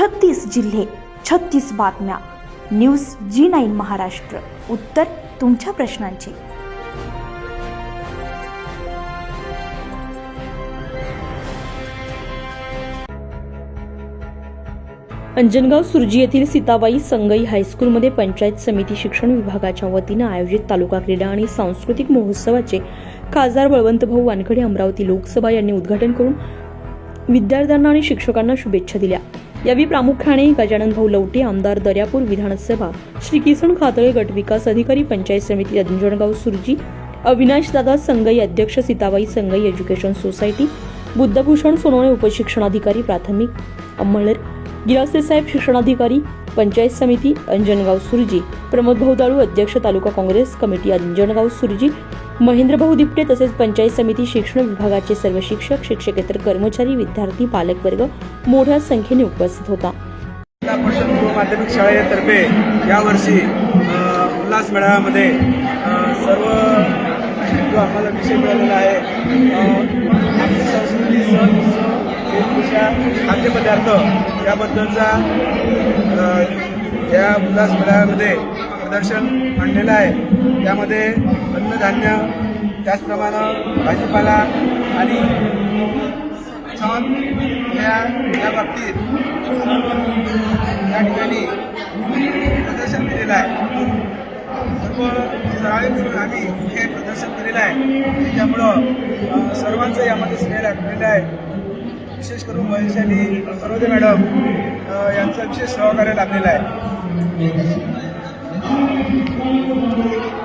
छत्तीस जिल्हे छत्तीस बातम्या. News G nine Maharashtra. उत्तर तुमच्या प्रश्नांची. अंजनगाव सुरजी येथील सीताबाई संगई हायस्कूलमध्ये पंचायत समिती शिक्षण विभागाच्या वतीनं आयोजित तालुका क्रीडा आणि सांस्कृतिक महोत्सवाचे खासदार बळवंतभाऊ वानखडे अमरावती लोकसभा यांनी उद्घाटन करून विद्यार्थ्यांना आणि शिक्षकांना शुभेच्छा दिल्या. यावेळी प्रामुख्याने गजानन भाऊ लवटे आमदार दर्यापूर विधानसभा श्री किसन खातळे गट विकास अधिकारी पंचायत समिती अंजणगाव सुरजी अविनाशदादा संगई अध्यक्ष सीताबाई संगई एज्युकेशन सोसायटी बुद्धभूषण सोनवणे उपशिक्षणाधिकारी प्राथमिक अंमळनेर गिरासे साहेब शिक्षणाधिकारी पंचायत समिती अंजनगाव सुरजी प्रमोद भाऊ दाळू अध्यक्ष तालुका काँग्रेस कमिटी अंजनगाव सुरजी महेंद्रभाऊ दिपटे तसेच पंचायत समिती शिक्षण विभागाचे सर्व शिक्षक शिक्षकेतर कर्मचारी विद्यार्थी पालकवर्ग मोठ्या संख्येने उपस्थित होता. जिल्हा परिषद माध्यमिक शाळेतर्फे यावर्षी उल्हास मेळाव्यामध्ये सर्व जो आम्हाला विषय मिळालेला आहे संस्कृती सण उत्सव खाद्यपदार्थ याबद्दलचा या उल्हास मेळाव्यामध्ये प्रदर्शन आणलेलं आहे. त्यामध्ये अन्नधान्य त्याचप्रमाणे भाजीपाला आणि छान या या बाबतीत या ठिकाणी प्रदर्शन केलेलं आहे. सर्व सराळे मिळून आम्ही हे प्रदर्शन केलेलं आहे. त्याच्यामुळं सर्वांचं यामध्ये स्नेह लागलेलं आहे. विशेष करून वैशाली सरोदे मॅडम यांचं विशेष सहकार्य लाभलेलं आहे. तर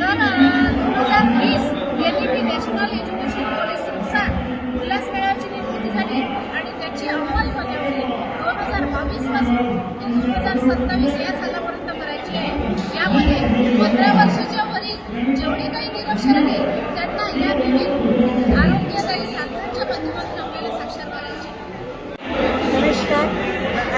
दोन हजार वीस L E P national education सत्तावीस या सालापर्यंत करायची आहे. यामध्ये पंधरा वर्षाच्या वरील जेवढे काही निरक्षर आहे त्यांना या विविध आरोग्यदायी साधनांच्या माध्यमातून आपल्याला साक्षर करायचे नमस्कार.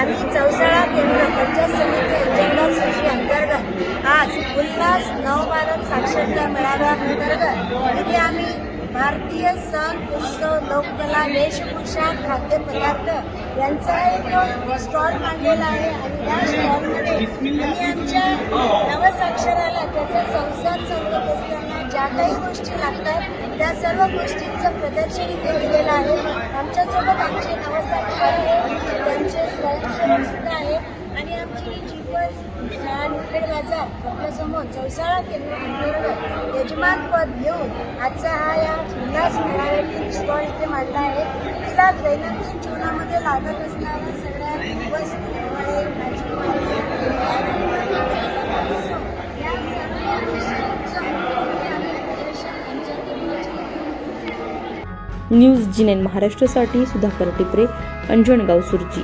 आम्ही चौसाळा केंद्र पंचायत समिती अंजनगाव सूची अंतर्गत आज उल्हास नवभारत साक्षरता मेळाव्या अंतर्गत इथे आम्ही भारतीय सण उत्सव लोककला वेशभूषा खाद्यपदार्थ यांचा एक स्टॉल मांडलेला आहे आणि या स्टॉलमध्ये आम्ही आमच्या नवसाक्षराला त्याचा संसार चालवत असताना ज्या काही गोष्टी लागतात त्या सर्व गोष्टींचं प्रदर्शन इथे दिलेलं आहे. आमच्यासोबत आमचे नवसाक्षर आहे त्यांचे स्वयंसेवक सुद्धा आहे आणि आमची जीपस मुखेड बाजार आपल्यासमोर चौसाळा केंद्र अंतर्गत यजमानपद घेऊन आजचा हा या उल्हास मेळाव्यातील स्टॉल इथे मांडला आहे. तिला दैनंदिन जीवनामध्ये लागत असणाऱ्या सगळ्या वस्तू फळे, न्यूज जिनेन नाईन महाराष्ट्रासाठी सुधाकर टिपरे अंजनगाव सुरजी